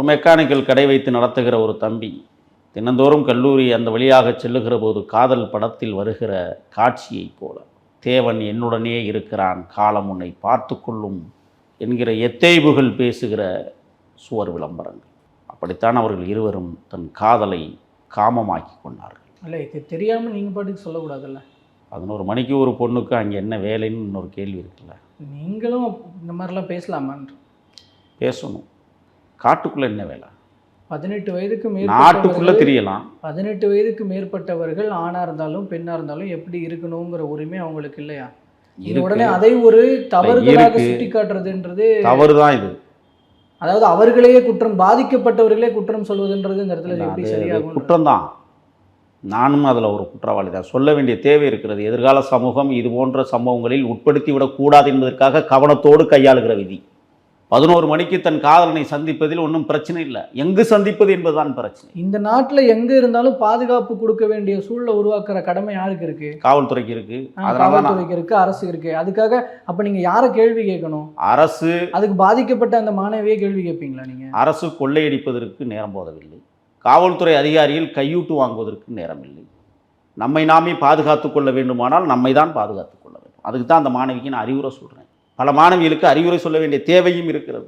ஒரு மெக்கானிக்கல் கடை வைத்து நடத்துகிற ஒரு தம்பி தினந்தோறும் கல்லூரி அந்த வழியாக செல்லுகிற போது காதல் படத்தில் வருகிற காட்சியைப் போல தேவன் என்னுடனே இருக்கிறான் காலம் உன்னை பார்த்து கொள்ளும் என்கிற எத்தேய்வுகள் பேசுகிற சுவர் விளம்பரங்கள். அப்படித்தான் அவர்கள் இருவரும் தன் காதலை காமமாக்கி கொண்டார்கள். இல்லை இது தெரியாமல் நீங்கள் பாட்டுக்கு சொல்லக்கூடாதுல்ல? பதினோரு மணிக்கு ஒரு பொண்ணுக்கு அங்கே என்ன வேலைன்னு இன்னொரு கேள்வி இருக்குல்ல? நீங்களும் இந்த மாதிரிலாம் பேசலாமான்ற பேசணும். காட்டுக்குள்ளே என்ன வேலை? பதினெட்டு வயதுக்கு நாட்டுக்குள்ளே தெரியலாம். பதினெட்டு வயதுக்கு மேற்பட்டவர்கள் ஆணாக இருந்தாலும் பெண்ணாக இருந்தாலும் எப்படி இருக்கணுங்கிற உரிமை அவங்களுக்கு இல்லையா. உடனே அதை ஒரு தவறுதலாக இருக்கு. சுட்டி காட்டுறதுன்றது தவறு தான் இது. அதாவது அவர்களையே குற்றம் பாதிக்கப்பட்டவர்களே குற்றம் சொல்வதுன்றது இந்த இடத்துல எப்படி சரியாகும் குற்றம்தான். நானும் அதில் ஒரு குற்றவாளி தான். சொல்ல வேண்டிய தேவை இருக்கிறது. எதிர்கால சமூகம் இது போன்ற சம்பவங்களில் உட்படுத்தி விடக்கூடாது என்பதற்காக கவனத்தோடு கையாளுகிற விதி. பதினோரு மணிக்கு தன் காதலனை சந்திப்பதில் ஒன்றும் பிரச்சனை இல்லை. எங்கு சந்திப்பது என்பதுதான் பிரச்சனை. இந்த நாட்டுல எங்க இருந்தாலும் பாதுகாப்பு கொடுக்க வேண்டிய சூழலை உருவாக்குற கடமை யாருக்கு இருக்கு? காவல்துறைக்கு இருக்கு. காவல்துறைக்கு இருக்கு அரசு இருக்கு. அதுக்காக அப்ப நீங்க யாரை கேள்வி கேட்கணும்? அரசு அதுக்கு பாதிக்கப்பட்ட அந்த மாணவியே கேள்வி கேட்பீங்களா நீங்க? அரசு கொள்ளையடிப்பதற்கு நேரம் போதவில்லை. காவல்துறை அதிகாரிகள் கையூட்டு வாங்குவதற்கு நேரம் இல்லை. நம்மை நாமே பாதுகாத்து கொள்ள வேண்டுமானால் நம்மை தான் பாதுகாத்து கொள்ள வேண்டும். அதுக்கு தான் அந்த மாணவிக்கு நான் அறிவுரை சொல்கிறேன் பல மாணவிகளுக்கு அறிவுரை சொல்ல வேண்டிய தேவையும் இருக்கிறது.